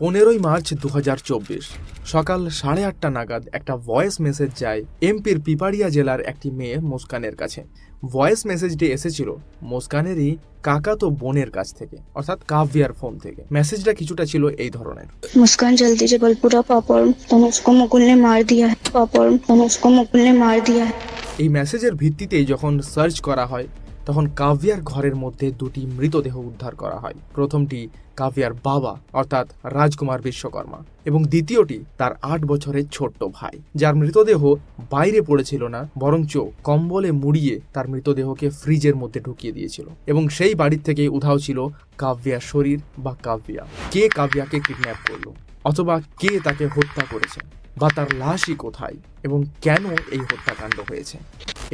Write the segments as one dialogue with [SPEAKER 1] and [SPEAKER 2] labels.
[SPEAKER 1] পনেরোই মার্চ দু হাজার চব্বিশ সকাল সাড়ে আটটা নাগাদ একটা ভয়েস মেসেজ যায় এমপির পিপাড়িয়া জেলার একটি মেয়ে মুস্কানের কাছে। ভয়েস মেসেজটি এসেছিল মুস্কানেরই কাকাতো বোনের কাছ থেকে অর্থাৎ কাভিয়ার ফোন থেকে। মেসেজটা কিছুটা ছিল এই ধরনের।
[SPEAKER 2] মুস্কান জলদি জবলপুরা পাপর তনুষ্কো মুকুলনে মার দিয়া। পাপর তনুষ্কো মুকুলনে মার দিয়া।
[SPEAKER 1] এই মেসেজের ভিত্তিতেই যখন সার্চ করা হয় তখন কাভিয়ার ঘরের মধ্যে দুটি মৃতদেহ উদ্ধার করা হয়। প্রথমটি কাভিয়ার বাবা, অর্থাৎ রাজকুমার বিশ্বকর্মা, এবং দ্বিতীয়টি তার আট বছরের ছোট্ট ভাই, যার মৃতদেহ বাইরে পড়েছিল না, বরঞ্চ কম্বলে মুড়িয়ে তার মৃতদেহকে ফ্রিজের মধ্যে ঢুকিয়ে দিয়েছিল। এবং সেই বাড়ির থেকেই উধাও ছিল কাভিয়ার শরীর বা কাভিয়া। কে কাভিয়াকে কিডন্যাপ করল, অথবা কে তাকে হত্যা করেছে, বা তার লাশই কোথায়, এবং কেন এই হত্যাকাণ্ড হয়েছে?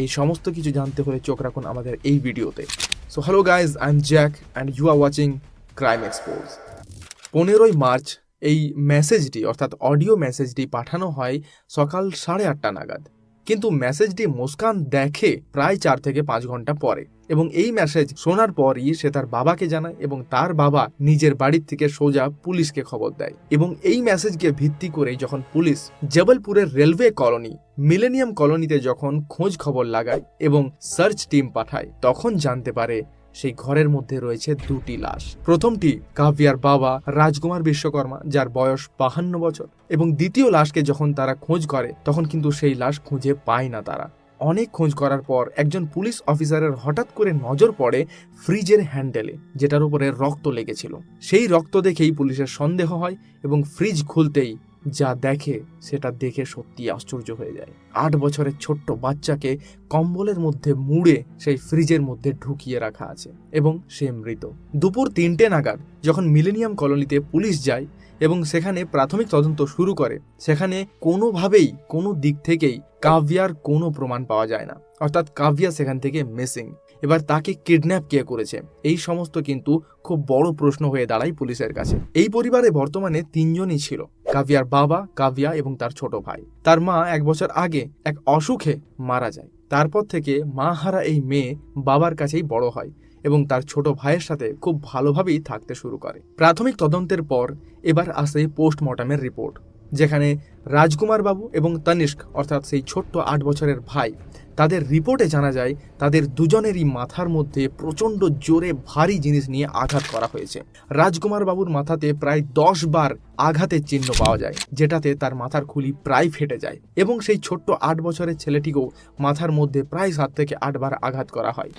[SPEAKER 1] এই সমস্ত কিছু জানতে হলে চোখ রাখুন আমাদের এই ভিডিওতে। So hello guys I am Jack and you are watching Crime Expose পনেরোই মার্চ এই মেসেজটি অর্থাৎ অডিও মেসেজটি পাঠানো হয় সকাল সাড়ে আটটা নাগাদ। কিন্তু মেসেজটি মুস্কান দেখে প্রায় চার থেকে পাঁচ ঘণ্টা পরে এবং এই মেসেজ শোনার পরই সে তার বাবাকে জানায় এবং তার বাবা নিজের বাড়ির থেকে সোজা পুলিশকে খবর দেয় এবং এই মেসেজকে ভিত্তি করে যখন পুলিশ জবলপুরের রেলওয়ে কলোনি, মিলেনিয়াম কলোনিতে যখন খোঁজ খবর লাগায় এবং সার্চ টিম পাঠায়, তখন জানতে পারে সেই ঘরের মধ্যে রয়েছে দুটি লাশ। প্রথমটি কাভিয়ার বাবা রাজকুমার বিশ্বকর্মা, যার বয়স বাহান্ন বছর, এবং দ্বিতীয় লাশকে যখন তারা খোঁজ করে, তখন কিন্তু সেই লাশ খুঁজে পায় না তারা। অনেক খোঁজ করার পর একজন পুলিশ অফিসারের হঠাৎ করে নজর পড়ে ফ্রিজের হ্যান্ডেলে, যেটার উপরে রক্ত লেগেছিল। সেই রক্ত দেখেই পুলিশের সন্দেহ হয় এবং ফ্রিজ খুলতেই যা দেখে সেটা দেখে সত্যি আশ্চর্য হয়ে যায়। আট বছরের ছোট্ট বাচ্চাকে কম্বলের মধ্যে মুড়ে সেই ফ্রিজের মধ্যে ঢুকিয়ে রাখা আছে এবং সে মৃত। দুপুর তিনটে নাগাদ যখন মিলেনিয়াম কলোনিতে পুলিশ যায় এবং সেখানে প্রাথমিক তদন্ত শুরু করে, সেখানে কোনোভাবেই কোনো দিক থেকেই কাভিয়ার কোনো প্রমাণ পাওয়া যায় না। অর্থাৎ কাভিয়া সেখান থেকে মিসিং এবার তাকে কিডন্যাপ কে করেছে? এই সমস্ত কিন্তু খুব বড় প্রশ্ন হয়ে দাঁড়ায় পুলিশের কাছে। এই পরিবারে বর্তমানে তিনজনই ছিল। কাভিয়ার বাবা, কাভিয়া এবং তার ছোট ভাই। তার মা এক বছর আগে এক অসুখে মারা যায়। তারপর থেকে মা হারা এই মেয়ে বাবার কাছেই বড় হয় এবং তার ছোট ভাইয়ের সাথে খুব ভালোভাবেই থাকতে শুরু করে। প্রাথমিক তদন্তের পর এবার আসে পোস্টমর্টমের রিপোর্ট, যেখানে রাজকুমার বাবু এবং তনিষ্ক, অর্থাৎ সেই ছোট্ট আট বছরের ভাই তাদের রিপোর্টে জানা যায়, তাদের দুজনেরই মাথার মধ্যে প্রচণ্ড জোরে ভারী জিনিস নিয়ে আঘাত করা হয়েছে। রাজকুমার বাবুর মাথাতে প্রায় দশ বার আঘাতের চিহ্ন পাওয়া যায়, যেটাতে তার মাথার খুলি প্রায় ফেটে যায় এবং সেই ছোট্ট আট বছরের ছেলেটিকেও মাথার মধ্যে প্রায় সাত থেকে আটবার আঘাত করা হয়।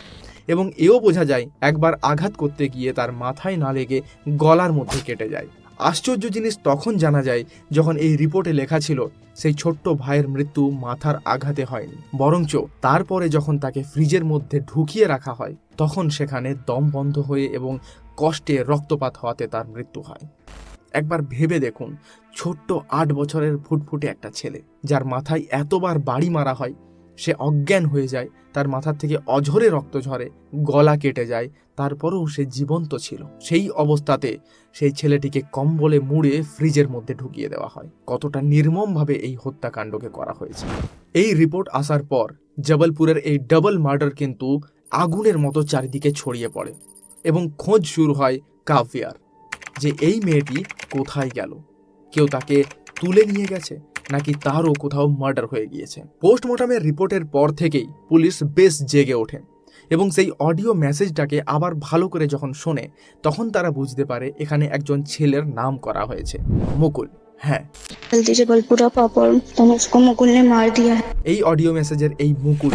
[SPEAKER 1] এবং এও বোঝা যায়, একবার আঘাত করতে গিয়ে তার মাথায় না লেগে গলার মধ্যে কেটে যায়। আশ্চর্য জিনিস তখন জানা যায় যখন এই রিপোর্টে লেখা ছিল, সেই ছোট্ট ভাইয়ের মৃত্যু মাথার আঘাতে হয়নি। বরঞ্চ তারপরে যখন তাকে ফ্রিজের মধ্যে ঢুকিয়ে রাখা হয়, তখন সেখানে দম বন্ধ হয়ে এবং কষ্টে রক্তপাত হওয়াতে তার মৃত্যু হয়। একবার ভেবে দেখুন, ছোট্ট আট বছরের ফুটফুটে একটা ছেলে, যার মাথায় এতবার বাড়ি মারা হয় সে অজ্ঞান হয়ে যায়, তার মাথার থেকে অঝরে রক্ত ঝরে, গলা কেটে যায়, তারপরেও সে জীবন্ত ছিল। সেই অবস্থাতে সেই ছেলেটিকে কম্বলে মুড়ে ফ্রিজের মধ্যে ঢুকিয়ে দেওয়া হয়। কতটা নির্মমভাবে এই হত্যাকাণ্ডকে করা হয়েছে। এই রিপোর্ট আসার পর জবলপুরের এই ডাবল মার্ডার কিন্তু আগুনের মতো চারিদিকে ছড়িয়ে পড়ে এবং খোঁজ শুরু হয় কাভিয়ার যে এই মেয়েটি কোথায় গেল? কেউ তাকে তুলে নিয়ে গেছে? নাকি তারও কোথাও মার্ডার হয়ে গিয়েছে। পোস্টমর্টমের রিপোর্টের পর থেকেই পুলিশ বেশ জেগে ওঠে এবং সেই অডিও মেসেজটাকে আবার ভালো করে যখন শোনে তখন তারা বুঝতে পারে এখানে একজন ছেলের নাম করা হয়েছে। মুকুল হ্যাঁ। এই অডিও মেসেজের এই মুকুল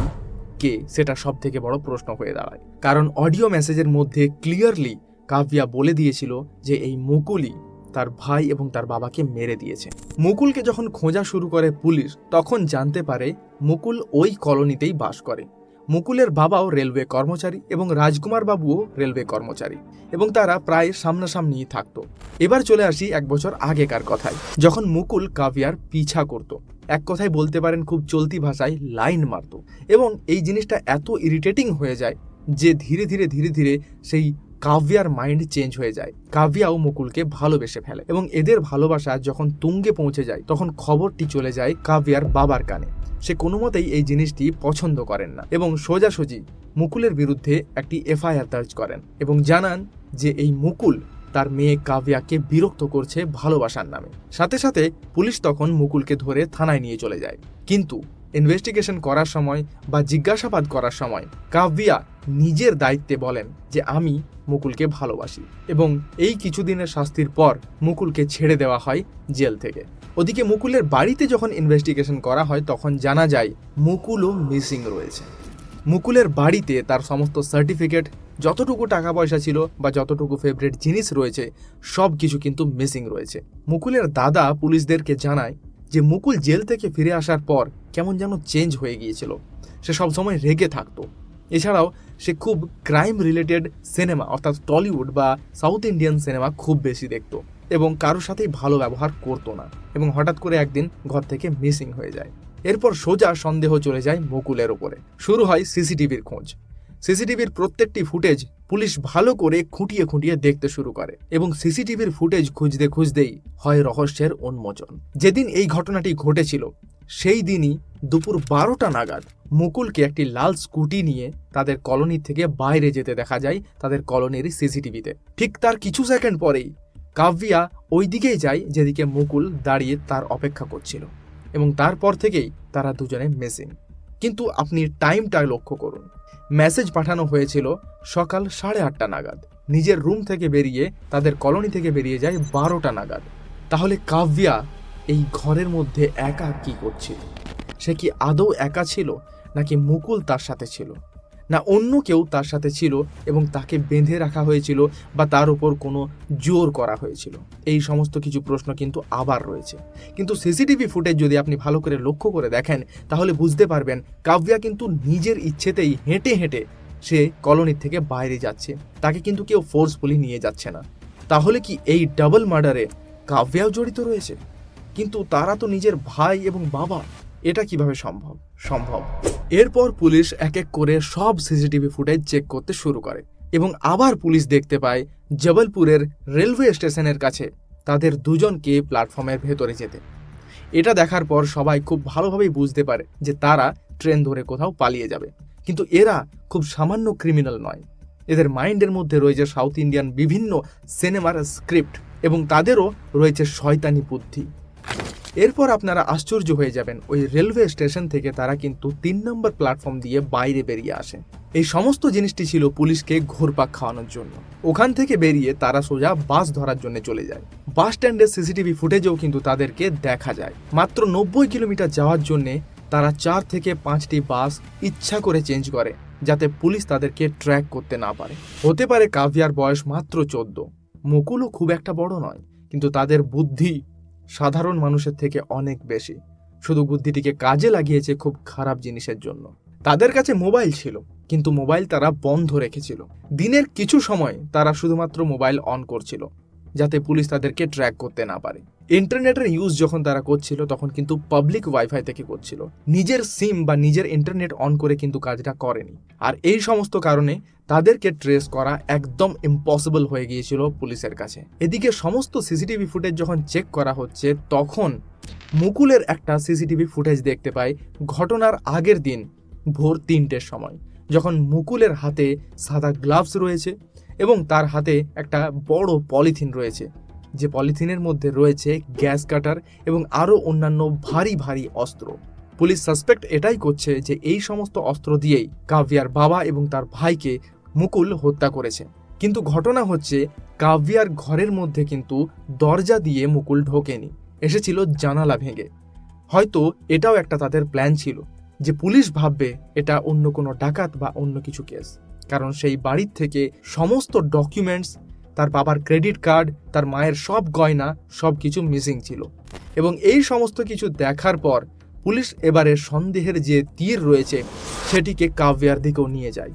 [SPEAKER 1] কে সেটা সব থেকে বড় প্রশ্ন হয়ে দাঁড়ায়। কারণ অডিও মেসেজের মধ্যে ক্লিয়ারলি কাভিয়া বলে দিয়েছিল যে এই মুকুলই তার ভাই এবং তার বাবাকে মেরে দিয়েছে। মুকুলকে যখন খোঁজা শুরু করে পুলিশ, তখন জানতে পারে মুকুল ওই কলোনিতেই বাস করে। মুকুলের বাবাও রেলওয়ে কর্মচারী এবং রাজকুমার বাবুও রেলওয়ে কর্মচারী এবং তারা প্রায় সামনাসামনিই থাকতো। এবার চলে আসি এক বছর আগেকার কথায়, যখন মুকুল কাভিয়ার পিছা করত। এক কথায় বলতে পারেন, খুব চলতি ভাষায় লাইন মারত এবং এই জিনিসটা এত ইরিটেটিং হয়ে যায় যে ধীরে ধীরে ধীরে ধীরে সেই কাভিয়ার মাইন্ড চেঞ্জ হয়ে যায়। কাভিয়াও মুকুলকে ভালোবেসে ফেলে এবং এদের ভালোবাসা যখন তুঙ্গে পৌঁছে যায়, তখন খবরটি চলে যায় কাভিয়ার বাবার কানে। সে কোনো মতেই এই জিনিসটি পছন্দ করেন না এবং সোজাসুজি মুকুলের বিরুদ্ধে একটি এফআইআর দার্জ করেন এবং জানান যে এই মুকুল তার মেয়ে কাভিয়াকে বিরক্ত করছে ভালোবাসার নামে। সাথে সাথে পুলিশ তখন মুকুলকে ধরে থানায় নিয়ে চলে যায়। কিন্তু ইনভেস্টিগেশন করার সময় বা জিজ্ঞাসাবাদ করার সময় কাভিয়া নিজের দায়িত্বে বলেন যে আমি মুকুলকে ভালোবাসি এবং এই কিছুদিনের শাস্তির পর মুকুলকে ছেড়ে দেওয়া হয় জেল থেকে। ওদিকে মুকুলের বাড়িতে যখন ইনভেস্টিগেশন করা হয়, তখন জানা যায় মুকুলও মিসিং রয়েছে। মুকুলের বাড়িতে তার সমস্ত সার্টিফিকেট যতটুকু টাকা পয়সা ছিল বা যতটুকু ফেভারিট জিনিস রয়েছে সব কিছু কিন্তু মিসিং রয়েছে। মুকুলের দাদা পুলিশদেরকে জানায় যে মুকুল জেল থেকে ফিরে আসার পর কেমন যেন চেঞ্জ হয়ে গিয়েছিল। সে সবসময় রেগে থাকতো। এছাড়াও সে খুব ক্রাইম রিলেটেড সিনেমা, অর্থাৎ টলিউড বা সাউথ ইন্ডিয়ান সিনেমা খুব বেশি দেখতো এবং কারোর সাথেই ভালো ব্যবহার করতো না এবং হঠাৎ করে একদিন ঘর থেকে মিসিং হয়ে যায়। এরপর সোজা সন্দেহ চলে যায় মুকুলের ওপরে শুরু হয় সিসিটিভির খোঁজ। সিসিটিভির প্রত্যেকটি ফুটেজ পুলিশ ভালো করে খুঁটিয়ে খুঁটিয়ে দেখতে শুরু করে এবং সিসিটিভির ফুটেজ খুঁজতে খুঁজতেই হয় রহস্যের উন্মোচন। যেদিন এই ঘটনাটি ঘটেছিল, সেই দিনই দুপুর বারোটা নাগাদ মুকুলকে একটি লাল স্কুটি নিয়ে তাদের কলোনি থেকে বাইরে যেতে দেখা যায় তাদের কলোনির সিসিটিভিতে। ঠিক তার কিছু সেকেন্ড পরেই কাভিয়া ওই দিকেই যায় যেদিকে মুকুল দাঁড়িয়ে তার অপেক্ষা করছিল এবং তারপর থেকেই তারা দুজনে মিসিং কিন্তু আপনি টাইমটা লক্ষ্য করুন। মেসেজ পাঠানো হয়েছিল সকাল সাড়ে আটটা নাগাদ। নিজের রুম থেকে বেরিয়ে তাদের কলোনি থেকে বেরিয়ে যায় বারোটা নাগাদ। তাহলে কাব্যা এই ঘরের মধ্যে একা কি করছিল? সে কি আদৌ একা ছিল নাকি মুকুল তার সাথে ছিল? না অন্য কেউ তার সাথে ছিল এবং তাকে বেঁধে রাখা হয়েছিল বা তার উপর কোনো জোর করা হয়েছিল। এই সমস্ত কিছু প্রশ্ন কিন্তু আবার রয়েছে। কিন্তু সিসিটিভি ফুটেজ যদি আপনি ভালো করে লক্ষ্য করে দেখেন, তাহলে বুঝতে পারবেন কাব্যা কিন্তু নিজের ইচ্ছেতেই হেঁটে হেঁটে সে কলোনির থেকে বাইরে যাচ্ছে। তাকে কিন্তু কেউ ফোর্সফুলি নিয়ে যাচ্ছে না। তাহলে কি এই ডাবল মার্ডারে কাব্যাও জড়িত রয়েছে? কিন্তু তারা তো নিজের ভাই এবং বাবা। এটা কীভাবে সম্ভব? সম্ভব। এরপর পুলিশ এক এক করে সব সিসিটিভি ফুটেজ চেক করতে শুরু করে এবং আবার পুলিশ দেখতে পায় জবলপুরের রেলওয়ে স্টেশনের কাছে তাদের দুজনকে প্ল্যাটফর্মের ভেতরে যেতে। এটা দেখার পর সবাই খুব ভালোভাবেই বুঝতে পারে যে তারা ট্রেন ধরে কোথাও পালিয়ে যাবে। কিন্তু এরা খুব সামান্য ক্রিমিনাল নয়। এদের মাইন্ডের মধ্যে রয়েছে সাউথ ইন্ডিয়ান বিভিন্ন সিনেমার স্ক্রিপ্ট এবং তাদেরও রয়েছে শয়তানি বুদ্ধি। এরপর আপনারা আশ্চর্য হয়ে যাবেন, ওই রেলওয়ে স্টেশন থেকে তারা কিন্তু তিন নম্বর প্ল্যাটফর্ম দিয়ে বাইরে বেরিয়ে আসে। এই সমস্ত জিনিসটি ছিল পুলিশকে ঘোরপাক খাওয়ানোর জন্য। ওখান থেকে বেরিয়ে তারা সোজা বাস ধরার জন্য চলে যায়। বাস স্ট্যান্ডের সিসিটিভি ফুটেজেও কিন্তু তাদেরকে দেখা যায়। মাত্র নব্বই কিলোমিটার যাওয়ার জন্যে তারা চার থেকে পাঁচটি বাস ইচ্ছা করে চেঞ্জ করে, যাতে পুলিশ তাদেরকে ট্র্যাক করতে না পারে। হতে পারে কাভিয়ার বয়স মাত্র চোদ্দ। মুকুলও খুব একটা বড় নয়, কিন্তু তাদের বুদ্ধি সাধারণ মানুষের থেকে অনেক বেশি। শুধু বুদ্ধিটিকে কাজে লাগিয়েছে খুব খারাপ জিনিসের জন্য। তাদের কাছে মোবাইল ছিল, কিন্তু মোবাইল তারা বন্ধ রেখেছিল। দিনের কিছু সময় তারা শুধুমাত্র মোবাইল অন করছিল। যাতে পুলিশ তাদেরকে ট্র্যাক করতে না পারে। ইন্টারনেটের ইউজ যখন তারা করছিল, তখন কিন্তু পাবলিক ওয়াইফাই থেকে করছিল। নিজের সিম বা নিজের ইন্টারনেট অন করে কিন্তু কাজটা করেনি। আর এই সমস্ত কারণে তাদেরকে ট্রেস করা একদম ইম্পসিবল হয়ে গিয়েছিল পুলিশের কাছে। এদিকে সমস্ত সিসিটিভি ফুটেজ যখন চেক করা হচ্ছে, তখন মুকুলের একটা সিসিটিভি ফুটেজ দেখতে পাই ঘটনার আগের দিন ভোর তিনটের সময়, যখন মুকুলের হাতে সাদা গ্লাভস রয়েছে। এবং তার হাতে একটা বড় পলিথিন রয়েছে। যে পলিথিনের মধ্যে রয়েছে গ্যাস কাটার এবং আরও অন্যান্য ভারী ভারী অস্ত্র। পুলিশ সাসপেক্ট এটাই করছে যে এই সমস্ত অস্ত্র দিয়েই কাভিয়ার বাবা এবং তার ভাইকে মুকুল হত্যা করেছে। কিন্তু ঘটনা হচ্ছে, কাভিয়ার ঘরের মধ্যে কিন্তু দরজা দিয়ে মুকুল ঢোকেনি। এসেছিল জানালা ভেঙে। হয়তো এটাও একটা তাদের প্ল্যান ছিল যে পুলিশ ভাববে এটা অন্য কোনো ডাকাত বা অন্য কিছু কেস। কারণ সেই বাড়ির থেকে সমস্ত ডকুমেন্টস তার বাবার ক্রেডিট কার্ড তার মায়ের সব গয়না, সব কিছু মিসিং ছিল। এবং এই সমস্ত কিছু দেখার পর পুলিশ এবারে সন্দেহের যে তীর রয়েছে, সেটিকে কাব্যার দিকেও নিয়ে যায়।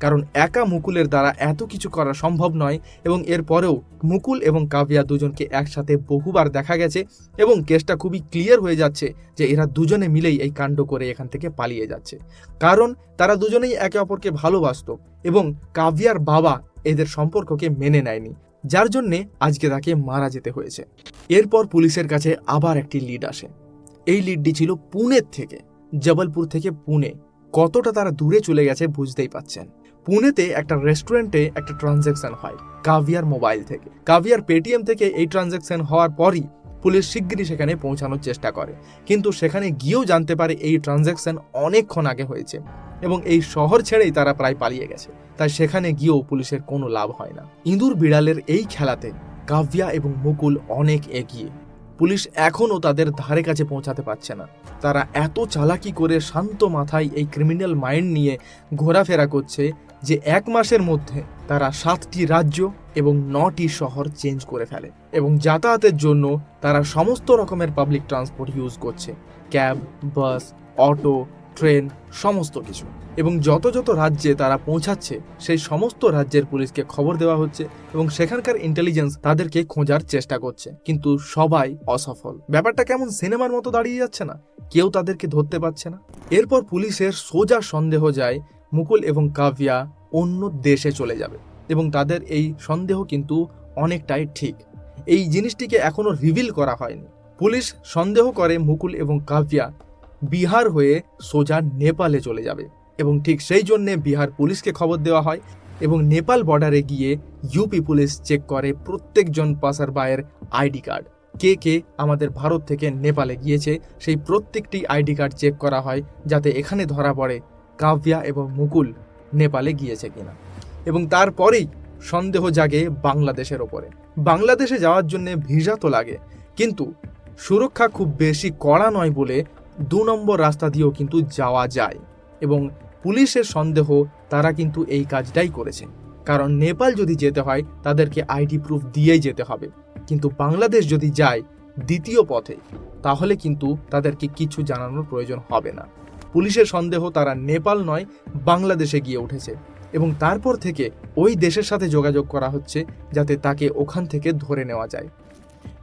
[SPEAKER 1] কারণ একা মুকুলের দ্বারা এত কিছু করা সম্ভব নয় এবং এরপরেও মুকুল এবং কাভিয়া দুজনকে একসাথে বহুবার দেখা গেছে এবং কেসটা খুবই ক্লিয়ার হয়ে যাচ্ছে যে এরা দুজনে মিলেই এই কাণ্ড করে এখান থেকে পালিয়ে যাচ্ছে। কারণ তারা দুজনেই একে অপরকে ভালোবাসতো এবং কাভিয়ার বাবা এদের সম্পর্ককে মেনে নেয়নি, যার জন্যে আজকে তাকে মারা যেতে হয়েছে। এরপর পুলিশের কাছে আবার একটি লিড আসে। এই লিডটি ছিল পুনের থেকে, জবলপুর থেকে পুনে। কতটা তারা দূরে চলে গেছে বুঝতেই পাচ্ছেন। পুনেতে একটা রেস্টুরেন্টে একটা ট্রানজ্যাকশন হয়, কাভিয়ার মোবাইল থেকে। কাভিয়ার পেটিএম থেকে এই ট্রানজ্যাকশন হওয়ার পরই পুলিশ শিগগিরই সেখানে পৌঁছানোর চেষ্টা করে। কিন্তু সেখানে গিয়েও জানতে পারে এই ট্রানজ্যাকশন অনেকক্ষণ আগে হয়েছে এবং এই শহর ছেড়েই তারা প্রায় পালিয়ে গেছে। তাই সেখানে গিয়েও পুলিশের কোনো লাভ হয় না। ইঁদুর বিড়ালের এই খেলাতে কাভিয়া এবং মুকুল অনেক এগিয়ে। পুলিশ এখনও তাদের ধারে কাছে পৌঁছাতে পারছে না। তারা এত চালাকি করে শান্ত মাথায় এই ক্রিমিনাল মাইন্ড নিয়ে ঘোরাফেরা করছে যে এক মাসের মধ্যে তারা সাতটি রাজ্য এবং নটি শহর চেঞ্জ করে ফেলে এবং যাতায়াতের জন্য তারা সমস্ত রকমের পাবলিক ট্রান্সপোর্ট ইউজ করছে। ক্যাব, বাস, অটো, ট্রেন, সমস্ত কিছু। এবং যত যত রাজ্যে তারা পৌঁছাচ্ছে, সেই সমস্ত রাজ্যের পুলিশকে খবর দেওয়া হচ্ছে এবং সেখানকার ইন্টেলিজেন্স তাদেরকে খোঁজার চেষ্টা করছে। কিন্তু সবাই অসফল। ব্যাপারটা কেমন সিনেমার মতো দাঁড়িয়ে যাচ্ছে না? কেউ তাদেরকে ধরতে পারছে না। এরপর পুলিশের সোজা সন্দেহ যায় মুকুল এবং কাভিয়া অন্য দেশে চলে যাবে এবং তাদের এই সন্দেহ কিন্তু অনেকটাই ঠিক। এই জিনিসটিকে এখনও রিভিল করা হয়নি। পুলিশ সন্দেহ করে মুকুল এবং কাভিয়া বিহার হয়ে সোজা নেপালে চলে যাবে এবং ঠিক সেই জন্যে বিহার পুলিশকে খবর দেওয়া হয় এবং নেপাল বর্ডারে গিয়ে ইউপি পুলিশ চেক করে প্রত্যেকজন পাসার বায়ের আইডি কার্ড কে কে আমাদের ভারত থেকে নেপালে গিয়েছে সেই প্রত্যেকটি আইডি কার্ড চেক করা হয় যাতে এখানে ধরা পড়ে কাভিয়া এবং মুকুল নেপালে গিয়েছে কিনা। এবং তারপরেই সন্দেহ জাগে বাংলাদেশের ওপরে। বাংলাদেশে যাওয়ার জন্য ভিসা তো লাগে, কিন্তু সুরক্ষা খুব বেশি কড়া নয় বলে দু নম্বর রাস্তা দিয়েও কিন্তু যাওয়া যায়। এবং পুলিশের সন্দেহ, তারা কিন্তু এই কাজটাই করেছে। কারণ নেপাল যদি যেতে হয়, তাদেরকে আইডি প্রুফ দিয়েই যেতে হবে। কিন্তু বাংলাদেশ যদি যায় দ্বিতীয় পথে, তাহলে কিন্তু তাদেরকে কিছু জানানোর প্রয়োজন হবে না। পুলিশের সন্দেহ তারা নেপাল নয়, বাংলাদেশে গিয়ে উঠেছে। এবং তারপর থেকে ওই দেশের সাথে যোগাযোগ করা হচ্ছে যাতে তাকে ওখান থেকে ধরে নেওয়া যায়।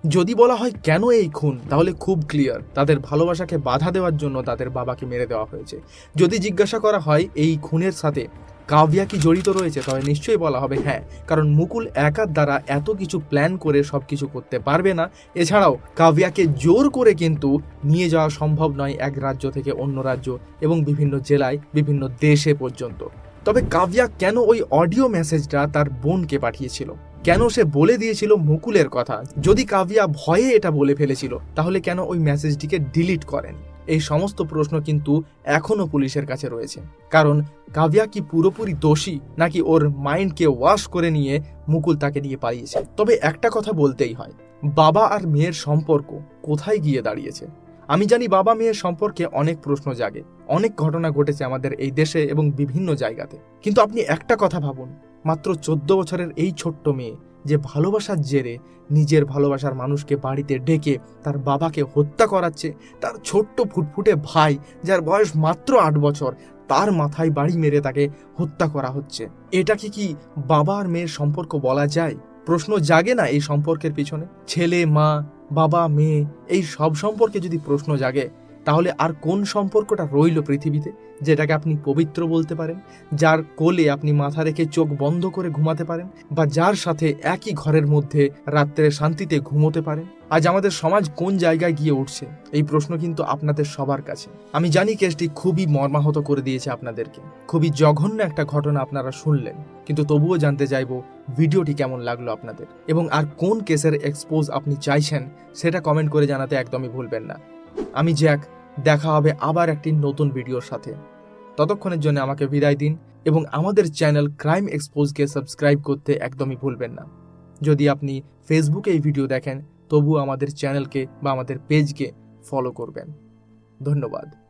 [SPEAKER 1] যদি বলা হয় কেন এই খুন, তাহলে খুব ক্লিয়ার তাদের ভালোবাসাকে বাধা দেওয়ার জন্য তাদের বাবাকে মেরে দেওয়া হয়েছে। যদি জিজ্ঞাসা করা হয় এই খুনের সাথে কাভিয়া কি জড়িত রয়েছে? তবে নিশ্চয়ই বলা হবে হ্যাঁ। কারণ মুকুল একার দ্বারা এত কিছু প্ল্যান করে সব কিছু করতে পারবে না। এছাড়াও কাভিয়াকে জোর করে কিন্তু নিয়ে যাওয়া সম্ভব নয় এক রাজ্য থেকে অন্য রাজ্য এবং বিভিন্ন জেলায়, বিভিন্ন দেশে পর্যন্ত। তবে কাভিয়া কেন ওই অডিও মেসেজটা তার বোনকে পাঠিয়েছিল? কেন সে বলে দিয়েছিল মুকুলের কথা? যদি কাভিয়া ভয়ে এটা বলে ফেলেছিল, তাহলে কেন ওই মেসেজটিকে ডিলিট করেন? এই সমস্ত প্রশ্ন কিন্তু এখনও পুলিশের কাছে রয়েছে। কারণ কাভিয়া কি পুরোপুরি দোষী, নাকি ওর মাইন্ডকে ওয়াশ করে নিয়ে মুকুল তাকে নিয়ে পালিয়েছে? তবে একটা কথা বলতেই হয়, বাবা আর মেয়ের সম্পর্ক কোথায় গিয়ে দাঁড়িয়েছে? আমি জানি বাবা মেয়ের সম্পর্কে অনেক প্রশ্ন জাগে, অনেক ঘটনা ঘটেছে আমাদের এই দেশে এবং বিভিন্ন জায়গাতে। কিন্তু আপনি একটা কথা ভাবুন, মাত্র চোদ্দ বছরের এই ছোট্ট মেয়ে যে ভালোবাসার জেরে নিজের ভালোবাসার মানুষকে বাড়িতে ডেকে তার বাবাকে হত্যা করাচ্ছে তার ছোট্ট ফুটফুটে ভাই, যার বয়স মাত্র আট বছর, তার মাথায় বাড়ি মেরে তাকে হত্যা করা হচ্ছে। এটাকে কি বাবা আর মেয়ের সম্পর্ক বলা যায়? প্রশ্ন জাগে না এই সম্পর্কের পিছনে? ছেলে, মা, বাবা, মেয়ে, এই সব সম্পর্কে যদি প্রশ্ন জাগে তাহলে আর কোন সম্পর্কটা রইল পৃথিবীতে যেটাকে আপনি পবিত্র বলতে পারেন, যার কোলে আপনি মাথা রেখে চোখ বন্ধ করে ঘুমাতে পারেন বা যার সাথে একই ঘরের মধ্যে রাত্রে শান্তিতে ঘুমোতে পারেন? আজ আমাদের সমাজ কোন জায়গায় গিয়ে উঠছে? এই প্রশ্ন কিন্তু আপনাদের সবার কাছে। আমি জানি কেসটি খুবই মর্মাহত করে দিয়েছে আপনাদেরকে। খুবই জঘন্য একটা ঘটনা আপনারা শুনলেন। কিন্তু তবুও জানতে চাইব ভিডিওটি কেমন লাগল আপনাদের? এবং আর কোন কেসের এক্সপোজ আপনি চাইছেন সেটা কমেন্ট করে জানাতে একদমই ভুলবেন না। আমি জ্যাক, দেখা হবে আবার একটি নতুন ভিডিওর সাথে। ততক্ষণের জন্য আমাকে বিদায় দিন এবং আমাদের চ্যানেল ক্রাইম এক্সপোজকে সাবস্ক্রাইব করতে একদমই ভুলবেন না। যদি আপনি ফেসবুকে এই ভিডিও দেখেন তবু আমাদের চ্যানেলকে বা আমাদের পেজকে ফলো করবেন। ধন্যবাদ।